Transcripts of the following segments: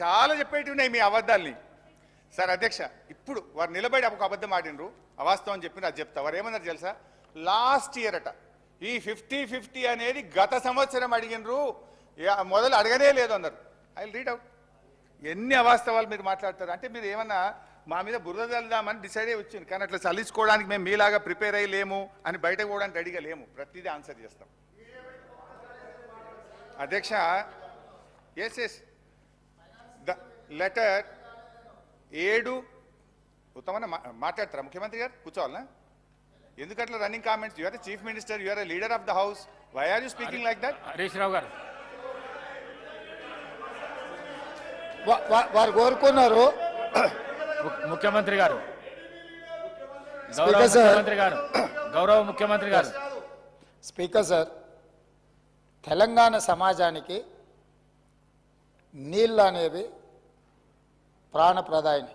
చాలా చెప్పేటివి ఉన్నాయి మీ అబద్ధాల్ని. సార్ అధ్యక్ష ఇప్పుడు వారు నిలబడి ఒక అబద్ధం ఆడినరు. అవాస్తవం చెప్పిన అది చెప్తా. వారు ఏమన్నారు తెలుసా? లాస్ట్ ఇయర్ అట. ఈ ఫిఫ్టీ ఫిఫ్టీ అనేది గత సంవత్సరం అడిగినరు. మొదలు అడగనే లేదు అన్నారు. ఐ రీడ్ అవుట్ ఎన్ని అవాస్తవాలు మీరు మాట్లాడతారు? అంటే మీరు ఏమన్నా మా మీద బురద చల్లుదామని డిసైడ్ అయ్యి వచ్చింది కానీ అట్లా చల్లించుకోవడానికి మేము మీలాగా ప్రిపేర్ అయ్యలేము అని బయటకు పోవడానికి రెడీగా లేము. ప్రతిదీ ఆన్సర్ చేస్తాం. అధ్యక్ష ఎస్ ఎస్ లెటర్ ఏడు. ఉత్తమన్న మాట్లాడతారా? ముఖ్యమంత్రి గారు కూర్చోవాలనా? ఎందుకట్లా running comments you are chief minister you are leader of the house why are you speaking like that Harish Rao garu. వా- వా- వారు కోరుకున్నారు. ముఖ్యమంత్రి గారు. గౌరవ స్పీకర్ సార్. ముఖ్యమంత్రి గారు. గౌరవ ముఖ్యమంత్రి గారు. స్పీకర్ సార్ తెలంగాణ సమాజానికి నీళ్ళు అనేవి ప్రాణప్రదాయని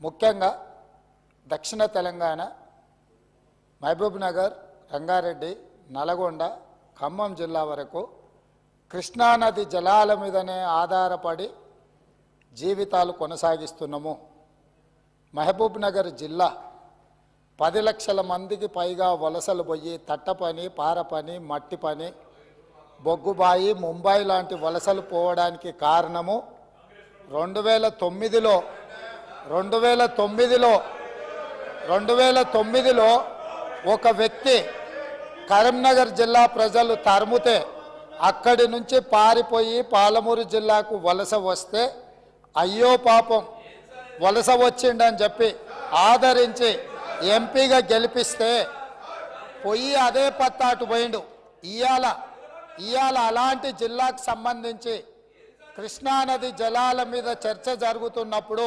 ముఖ్యంగా దక్షిణ తెలంగాణ మహబూబ్ నగర్ రంగారెడ్డి నల్గొండ ఖమ్మం జిల్లా వరకు కృష్ణానది జలాల మీదనే ఆధారపడి జీవితాలు కొనసాగిస్తున్నాము. మహబూబ్ నగర్ జిల్లా పది లక్షల మందికి పైగా వలసలు పోయి తట్ట పని పార పని మట్టి పని బొగ్గుబాయి ముంబై లాంటి వలసలు పోవడానికి కారణము రెండు వేల తొమ్మిదిలో రెండు వేల తొమ్మిదిలో రెండు వేల తొమ్మిదిలో ఒక వ్యక్తి కరీంనగర్ జిల్లా ప్రజలు తరుముతే అక్కడి నుంచి పారిపోయి పాలమూరు జిల్లాకు వలస వస్తే అయ్యో పాపం వలస వచ్చిండని చెప్పి ఆదరించి ఎంపీగా గెలిపిస్తే పొయ్యి అదే పత్తాటు పోయిండు. ఇవాళ ఇవాళ అలాంటి జిల్లాకు సంబంధించి కృష్ణానది జలాల మీద చర్చ జరుగుతున్నప్పుడు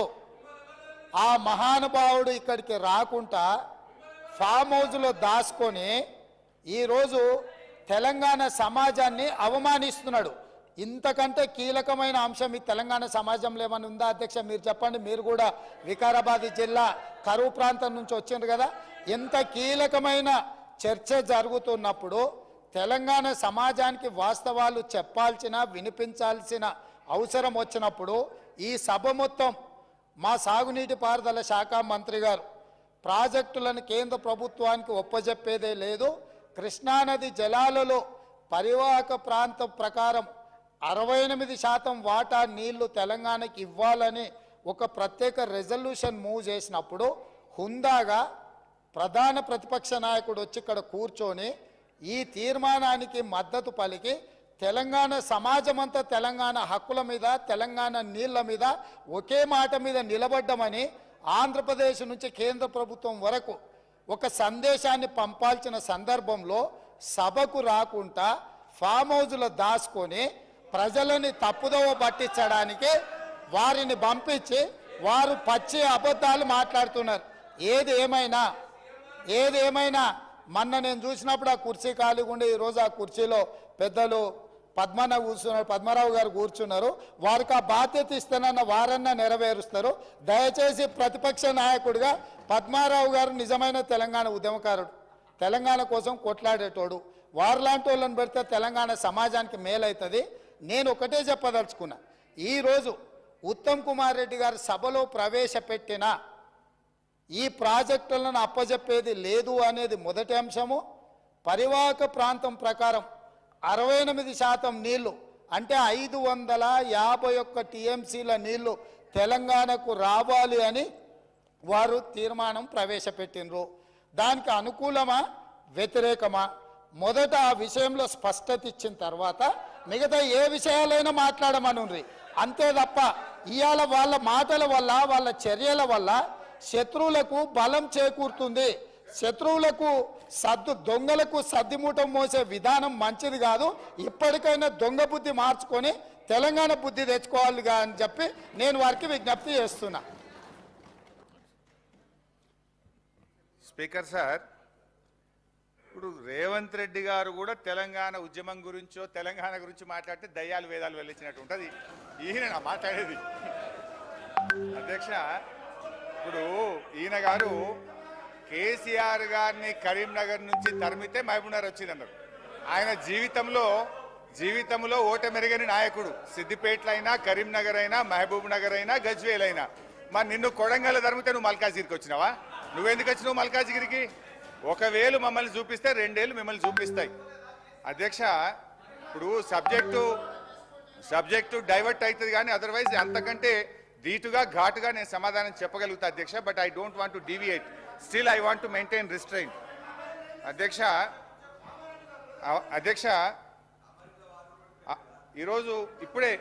ఆ మహానుభావుడు ఇక్కడికి రాకుండా ఫామ్ హౌస్లో దాచుకొని ఈరోజు తెలంగాణ సమాజాన్ని అవమానిస్తున్నాడు. ఇంతకంటే కీలకమైన అంశం ఈ తెలంగాణ సమాజంలో ఏమైనా ఉందా అధ్యక్ష? మీరు చెప్పండి. మీరు కూడా వికారాబాద్ జిల్లా కరువు ప్రాంతం నుంచి వచ్చిండ్రు కదా. ఎంత కీలకమైన చర్చ జరుగుతున్నప్పుడు తెలంగాణ సమాజానికి వాస్తవాలు చెప్పాల్సిన వినిపించాల్సిన అవసరం వచ్చినప్పుడు ఈ సభ మొత్తం మా సాగునీటి పారుదల శాఖ మంత్రి గారు ప్రాజెక్టులను కేంద్ర ప్రభుత్వానికి ఒప్పజెప్పేదే లేదు. కృష్ణానది జలాలలో పరివాహక ప్రాంతం ప్రకారం అరవై ఎనిమిది శాతం వాటా నీళ్ళు తెలంగాణకి ఇవ్వాలని ఒక ప్రత్యేక రెజల్యూషన్ మూవ్ చేసినప్పుడు హుందాగా ప్రధాన ప్రతిపక్ష నాయకుడు వచ్చి ఇక్కడ కూర్చొని ఈ తీర్మానానికి మద్దతు పలికి తెలంగాణ సమాజమంతా తెలంగాణ హక్కుల మీద తెలంగాణ నీళ్ళ మీద ఒకే మాట మీద నిలబడ్డమని ఆంధ్రప్రదేశ్ నుంచి కేంద్ర ప్రభుత్వం వరకు ఒక సందేశాన్ని పంపాల్సిన సందర్భంలో సభకు రాకుండా ఫామ్ హౌజ్లో దాచుకొని ప్రజలని తప్పుదోవ పట్టించడానికి వారిని పంపించి వారు పచ్చి అబద్ధాలు మాట్లాడుతున్నారు. ఏది ఏమైనా ఏది ఏమైనా మొన్న నేను చూసినప్పుడు ఆ కుర్చీ ఖాళీగా ఉండే ఈరోజు ఆ కుర్చీలో పెద్దలు పద్మన్న కూర్చున్నారు పద్మరావు గారు కూర్చున్నారు. వారికి ఆ బాధ్యత ఇస్తానన్న వారన్నా నెరవేరుస్తారు. దయచేసి ప్రతిపక్ష నాయకుడిగా పద్మారావు గారు నిజమైన తెలంగాణ ఉద్యమకారుడు. తెలంగాణ కోసం కొట్లాడేటోడు. వారిలాంటి వాళ్ళని పెడితే తెలంగాణ సమాజానికి మేలవుతుంది నేను ఒకటే చెప్పదలుచుకున్నా. ఈరోజు ఉత్తమ్ కుమార్ రెడ్డి గారు సభలో ప్రవేశపెట్టిన ఈ ప్రాజెక్టులను అప్పజెప్పేది లేదు అనేది మొదటి అంశము. పరివాహక ప్రాంతం ప్రకారం అరవై ఎనిమిది శాతం నీళ్ళు అంటే ఐదు వందల యాభై ఒక్క టీఎంసీల నీళ్ళు తెలంగాణకు రావాలి అని వారు తీర్మానం ప్రవేశపెట్టినరు దానికి అనుకూలమా? వ్యతిరేకమా? మొదట ఆ విషయంలో స్పష్టత ఇచ్చిన తర్వాత మిగతా ఏ విషయాలైనా మాట్లాడమనుండ్రి. అంతే తప్ప ఇవాళ వాళ్ళ మాటల వల్ల వాళ్ళ చర్యల వల్ల శత్రువులకు బలం చేకూరుతుంది. శత్రువులకు సద్దు దొంగలకు సద్దిమూటం మోసే విధానం మంచిది కాదు. ఇప్పటికైనా దొంగ బుద్ధి మార్చుకొని తెలంగాణ బుద్ధి తెచ్చుకోవాలిగా అని చెప్పి నేను వారికి విజ్ఞప్తి చేస్తున్నా. స్పీకర్ సార్ ఇప్పుడు రేవంత్ రెడ్డి గారు కూడా తెలంగాణ ఉద్యమం గురించో తెలంగాణ గురించి మాట్లాడితే దయ్యాలు వేదాలు వెళ్ళించినట్టు ఉంటుంది. ఈయన మాట్లాడేది. అధ్యక్ష ఇప్పుడు ఈయన గారు కేసీఆర్ గారిని కరీంనగర్ నుంచి తరిమితే మహబూబ్నగర్ వచ్చింది అన్నారు ఆయన జీవితంలో జీవితంలో ఓటమెరగని నాయకుడు. సిద్దిపేటలో అయినా కరీంనగర్ అయినా మహబూబ్ నగర్ అయినా గజ్వేల్ అయినా మరి నిన్ను కొడంగల్ తరిమితే నువ్వు మల్కాజిగిరికి వచ్చినావా? నువ్వెందుకు వచ్చినావు మల్కాజిగిరికి? ఒకవేళ మమ్మల్ని చూపిస్తే రెండేళ్ళు మిమ్మల్ని చూపిస్తాయి. అధ్యక్ష ఇప్పుడు సబ్జెక్టు సబ్జెక్టు డైవర్ట్ అవుతుంది కానీ అదర్వైజ్ అంతకంటే ధీటుగా ఘాటుగా నేను సమాధానం చెప్పగలుగుతా అధ్యక్ష but I don't want to deviate still I want to maintain restrain అధ్యక్ష అధ్యక్ష ఈరోజు ఇప్పుడే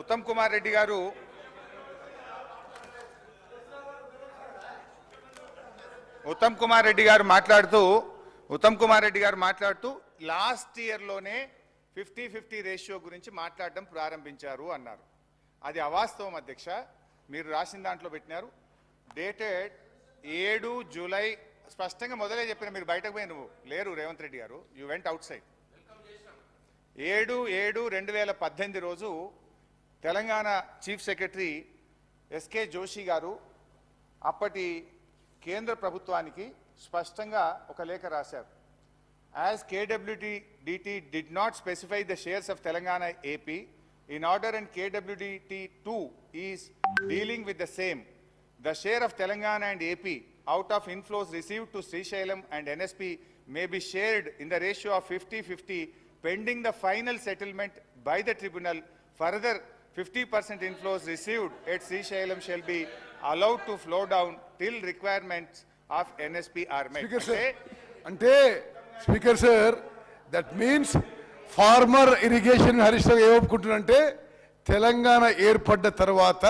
ఉత్తమ్ కుమార్ రెడ్డి గారు ఉత్తమ్ కుమార్ రెడ్డి గారు మాట్లాడుతూ ఉత్తమ్ కుమార్ రెడ్డి గారు మాట్లాడుతూ లాస్ట్ ఇయర్లోనే ఫిఫ్టీ ఫిఫ్టీ రేషియో గురించి మాట్లాడడం ప్రారంభించారు అన్నారు. అది అవాస్తవం అధ్యక్ష. మీరు రాసిన దాంట్లో పెట్టినారు. డేటెడ్ ఏడు జూలై స్పష్టంగా మొదలే చెప్పిన మీరు బయటకు పోయి నువ్వు లేరు రేవంత్ రెడ్డి గారు యూ వెంట్ అవుట్ సైడ్ ఏడు ఏడు రెండు వేల పద్దెనిమిది రోజు Telangana chief secretary SK Joshi garu అప్పటి కేంద్ర ప్రభుత్వానికి స్పష్టంగా ఒక లేఖ రాశారు. As KWT DT did not specify the shares of Telangana AP in order and KWDT2 is dealing with the same. The share of Telangana and AP out of inflows received to Srishailam and NSP may be shared in the ratio of 50-50 pending the final settlement by the tribunal. Further, 50% inflows received at Srishailam shall be allowed to flow down till requirements of NSP are met. Speaker, sir. Ante, Speaker, sir, that means former irrigation Harish Rao ఏ తెలంగాణ ఏర్పడ్డ తర్వాత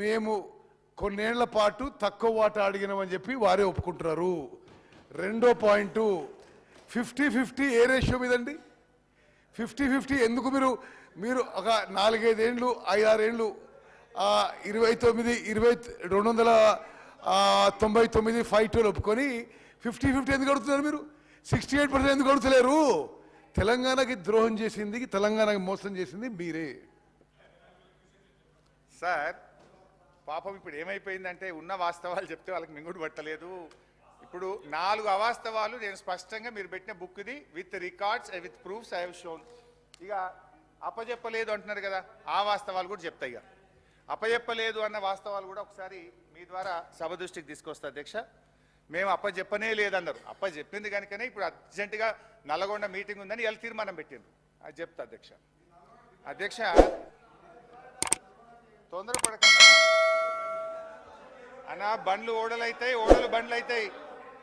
మేము కొన్నేళ్ళ పాటు తక్కువ వాట అడిగినామని చెప్పి వారే ఒప్పుకుంటున్నారు. రెండో point fifty fifty a ratio మీదండి? ఫిఫ్టీ ఫిఫ్టీ ఎందుకు మీరు మీరు ఒక నాలుగైదేండ్లు ఐదారేండ్లు ఇరవై తొమ్మిది ఇరవై రెండు వందల తొంభై తొమ్మిది ఫైవ్ టూలు ఒప్పుకొని ఫిఫ్టీ ఫిఫ్టీ ఎందుకు అడుగుతున్నారు మీరు? సిక్స్టీ ఎయిట్ పర్సెంట్ ఎందుకు అడుగుతలేరు? తెలంగాణకి ద్రోహం చేసింది తెలంగాణకి మోసం చేసింది మీరే. సార్ పాపం ఇప్పుడు ఏమైపోయిందంటే ఉన్న వాస్తవాలు చెప్తే వాళ్ళకి మింగుడు పట్టలేదు. ఇప్పుడు నాలుగు అవాస్తవాలు నేను స్పష్టంగా మీరు పెట్టిన బుక్ది with records with proofs I have shown. ఇక అప్పజెప్పలేదు అంటున్నారు కదా ఆ వాస్తవాలు కూడా చెప్తాయి ఇక. అప్పజెప్పలేదు అన్న వాస్తవాలు కూడా ఒకసారి మీ ద్వారా సభ దృష్టికి తీసుకొస్తా అధ్యక్ష. మేము అప్పచెప్పనే లేదన్నారు. అప్పచెప్పింది కనుకనే ఇప్పుడు అర్జెంటుగా నల్గొండ మీటింగ్ ఉందని ఇలా తీర్మానం పెట్టిండ్రు. అది చెప్తా అధ్యక్ష. అధ్యక్ష తొందరపడకండి. అన్న బండ్లు ఓడలైతాయి ఓడలు బండ్లు అవుతాయి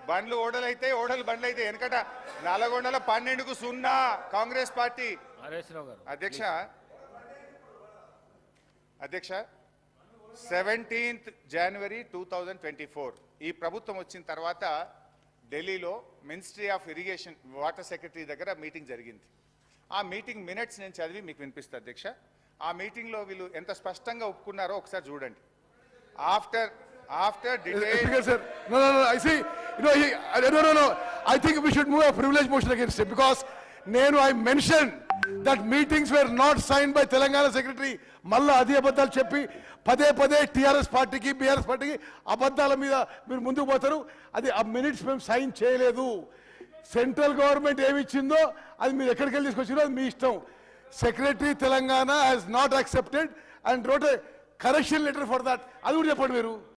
బండ్లు ఓడలైతాయి ఓడలు బండ్లు అవుతాయి వెనకట నల్గొండల పన్నెండుకు సున్నా కాంగ్రెస్ పార్టీ. అధ్యక్ష అధ్యక్ష seventeenth January two thousand twenty four. ఈ ప్రభుత్వం వచ్చిన తర్వాత ఢిల్లీలో ministry of irrigation water secretary దగ్గర మీటింగ్ జరిగింది. ఆ మీటింగ్ మినిట్స్ నేను చదివి మీకు వినిపిస్తా అధ్యక్ష. ఆ మీటింగ్లో వీళ్ళు ఎంత స్పష్టంగా ఒప్పుకున్నారో ఒకసారి చూడండి. ఆఫ్టర్ ఆఫ్టర్ నేను I mention that meetings were not sign by Telangana secretary మళ్ళా అదే అబద్ధాలు చెప్పి పదే పదే టీఆర్ఎస్ పార్టీకి బీఆర్ఎస్ పార్టీకి అబద్ధాల మీద మీరు ముందుకు పోతారు. అది ఆ మినిట్స్ మేము సైన్ చేయలేదు. సెంట్రల్ గవర్నమెంట్ ఏమి ఇచ్చిందో అది మీరు ఎక్కడికి వెళ్ళి తీసుకొచ్చిందో అది మీ ఇష్టం. Secretary Telangana has not accepted and wrote correction letter for that అది కూడా చెప్పండి మీరు.